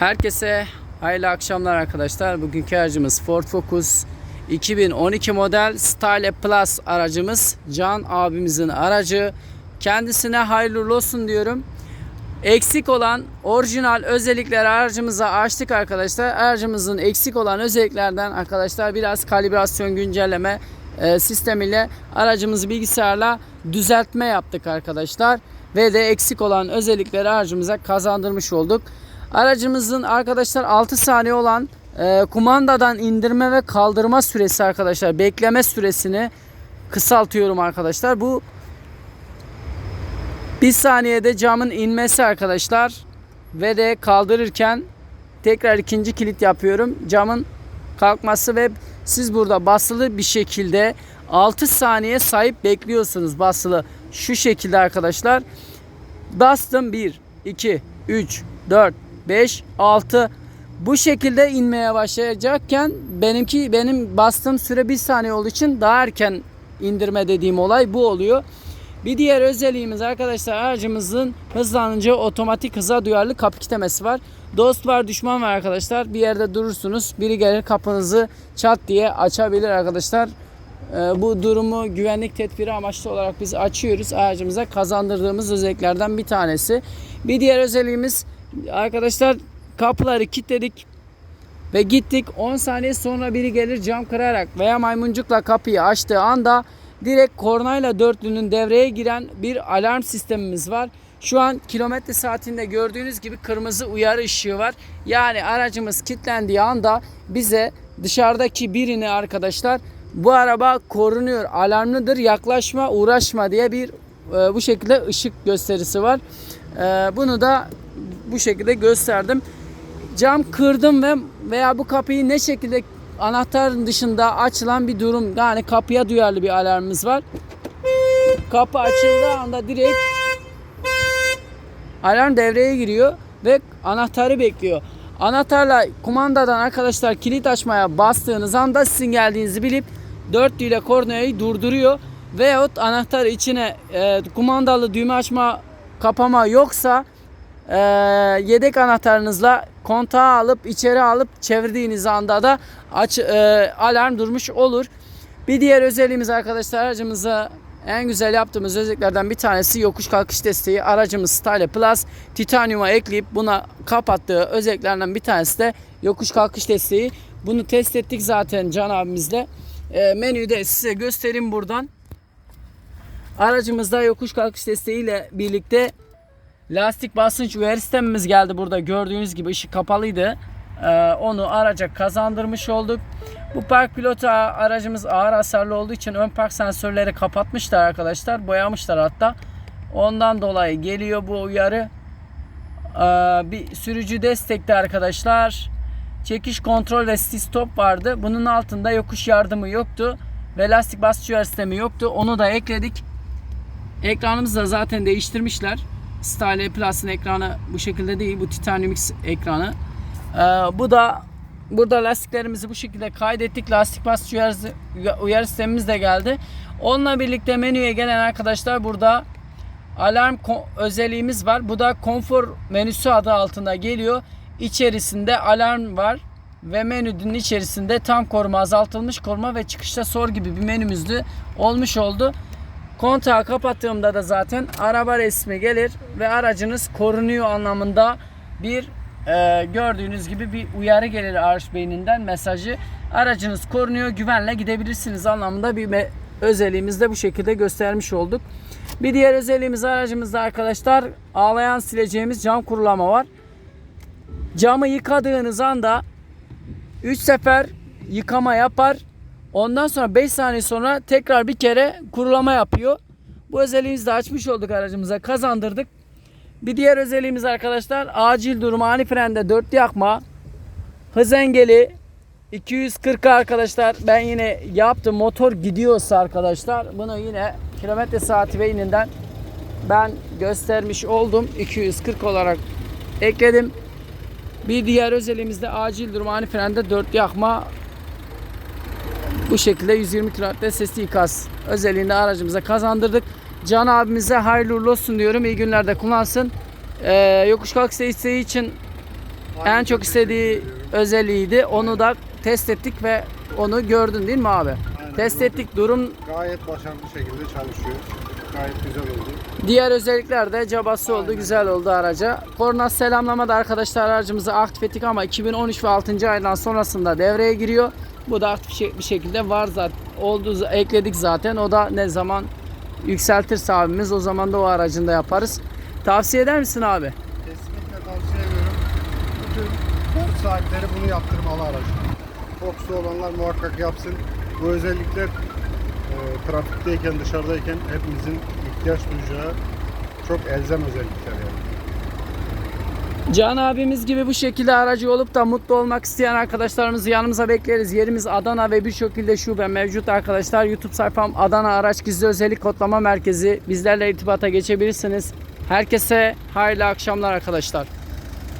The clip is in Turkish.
Herkese hayırlı akşamlar arkadaşlar. Bugünkü aracımız Ford Focus 2012 model Style Plus aracımız. Can abimizin aracı. Kendisine hayırlı olsun diyorum. Eksik olan orijinal özellikleri aracımıza açtık arkadaşlar. Aracımızın eksik olan özelliklerden arkadaşlar biraz kalibrasyon güncelleme e, sistemiyle aracımızı bilgisayarla düzeltme yaptık arkadaşlar. Ve de eksik olan özellikleri aracımıza kazandırmış olduk. Aracımızın arkadaşlar 6 saniye olan e, kumandadan indirme ve kaldırma süresi arkadaşlar bekleme süresini kısaltıyorum arkadaşlar. Bu bir saniyede camın inmesi arkadaşlar ve de kaldırırken tekrar ikinci kilit yapıyorum. Camın kalkması ve siz burada basılı bir şekilde 6 saniye sahip bekliyorsunuz basılı. Şu şekilde arkadaşlar. Bastım 1, 2, 3, 4, 5, 6. Bu şekilde inmeye başlayacakken benimki benim bastığım süre 1 saniye olduğu için daha erken indirme dediğim olay bu oluyor. Bir diğer özelliğimiz arkadaşlar aracımızın hızlanınca otomatik hıza duyarlı kapı kitlemesi var. Dost var düşman var arkadaşlar. Bir yerde durursunuz. Biri gelir kapınızı çat diye açabilir arkadaşlar. Ee, bu durumu güvenlik tedbiri amaçlı olarak biz açıyoruz. Aracımıza kazandırdığımız özelliklerden bir tanesi. Bir diğer özelliğimiz arkadaşlar kapıları kilitledik ve gittik 10 saniye sonra biri gelir cam kırarak veya maymuncukla kapıyı açtığı anda direkt kornayla dörtlünün devreye giren bir alarm sistemimiz var. Şu an kilometre saatinde gördüğünüz gibi kırmızı uyarı ışığı var. Yani aracımız kilitlendiği anda bize dışarıdaki birini arkadaşlar bu araba korunuyor, alarmlıdır, yaklaşma, uğraşma diye bir e, bu şekilde ışık gösterisi var. E, bunu da bu şekilde gösterdim. Cam kırdım ve veya bu kapıyı ne şekilde anahtarın dışında açılan bir durum. Yani kapıya duyarlı bir alarmımız var. Kapı açıldığı anda direkt alarm devreye giriyor ve anahtarı bekliyor. Anahtarla kumandadan arkadaşlar kilit açmaya bastığınız anda sizin geldiğinizi bilip dörtlüyle kornayı durduruyor. Veyahut anahtar içine e, kumandalı düğme açma kapama yoksa e, yedek anahtarınızla kontağı alıp içeri alıp çevirdiğiniz anda da aç, e, alarm durmuş olur. Bir diğer özelliğimiz arkadaşlar aracımıza en güzel yaptığımız özelliklerden bir tanesi yokuş kalkış desteği. Aracımız Style Plus titanyuma ekleyip buna kapattığı özelliklerden bir tanesi de yokuş kalkış desteği. Bunu test ettik zaten Can abimizle. E, menüyü size göstereyim buradan. Aracımızda yokuş kalkış desteğiyle birlikte lastik basınç uyarı sistemimiz geldi burada. Gördüğünüz gibi ışık kapalıydı. Ee, onu araca kazandırmış olduk. Bu park pilotu aracımız ağır hasarlı olduğu için ön park sensörleri kapatmışlar arkadaşlar. Boyamışlar hatta. Ondan dolayı geliyor bu uyarı. Ee, bir sürücü destekli arkadaşlar. Çekiş kontrol ve stop vardı. Bunun altında yokuş yardımı yoktu. Ve lastik basınç uyarı sistemi yoktu. Onu da ekledik. Ekranımızı da zaten değiştirmişler. Style Plus'ın ekranı bu şekilde değil. Bu Titanium X ekranı. Ee, bu da burada lastiklerimizi bu şekilde kaydettik. Lastik basınç uyarı, uyarı sistemimiz de geldi. Onunla birlikte menüye gelen arkadaşlar burada alarm özelliğimiz var. Bu da konfor menüsü adı altında geliyor. İçerisinde alarm var ve menünün içerisinde tam koruma, azaltılmış koruma ve çıkışta sor gibi bir menümüzde olmuş oldu. Kontağı kapattığımda da zaten araba resmi gelir ve aracınız korunuyor anlamında bir e, gördüğünüz gibi bir uyarı gelir araç beyninden mesajı. Aracınız korunuyor güvenle gidebilirsiniz anlamında bir özelliğimizi de bu şekilde göstermiş olduk. Bir diğer özelliğimiz aracımızda arkadaşlar ağlayan sileceğimiz cam kurulama var. Camı yıkadığınız anda 3 sefer yıkama yapar Ondan sonra 5 saniye sonra tekrar bir kere kurulama yapıyor. Bu özelliğimizi de açmış olduk aracımıza kazandırdık. Bir diğer özelliğimiz arkadaşlar acil durum ani frende dörtlü yakma. Hız engeli 240 arkadaşlar ben yine yaptım motor gidiyorsa arkadaşlar bunu yine kilometre saati ve ininden ben göstermiş oldum 240 olarak ekledim. Bir diğer özelliğimiz de acil durum ani frende dörtlü yakma bu şekilde 120 kW sesli ikaz özelliğini aracımıza kazandırdık. Can abimize hayırlı uğurlu olsun diyorum. İyi günlerde kullansın. Ee, yokuş kalkış desteği için en çok istediği özelliğiydi. Onu da test ettik ve onu gördün değil mi abi? Aynen, Test ettik. Durum Gayet başarılı şekilde çalışıyor. Gayet güzel oldu. Diğer özellikler de cabası oldu, güzel oldu araca. Korna selamlamada arkadaşlar aracımızı aktif ettik ama 2013 ve 6. aydan sonrasında devreye giriyor. Bu da aktif bir şekilde var zaten. Oldu ekledik zaten. O da ne zaman yükseltirse abimiz o zaman da o aracında yaparız. Tavsiye eder misin abi? Kesinlikle tavsiye ediyorum. Bütün Ford sahipleri bunu yaptırmalı araç. Fox'lu olanlar muhakkak yapsın. Bu özellikler e, trafikteyken, dışarıdayken hepimizin ihtiyaç duyacağı çok elzem özellikler yani. Can abimiz gibi bu şekilde aracı olup da mutlu olmak isteyen arkadaşlarımızı yanımıza bekleriz. Yerimiz Adana ve bir şekilde şube mevcut arkadaşlar. YouTube sayfam Adana Araç Gizli Özellik Kodlama Merkezi. Bizlerle irtibata geçebilirsiniz. Herkese hayırlı akşamlar arkadaşlar.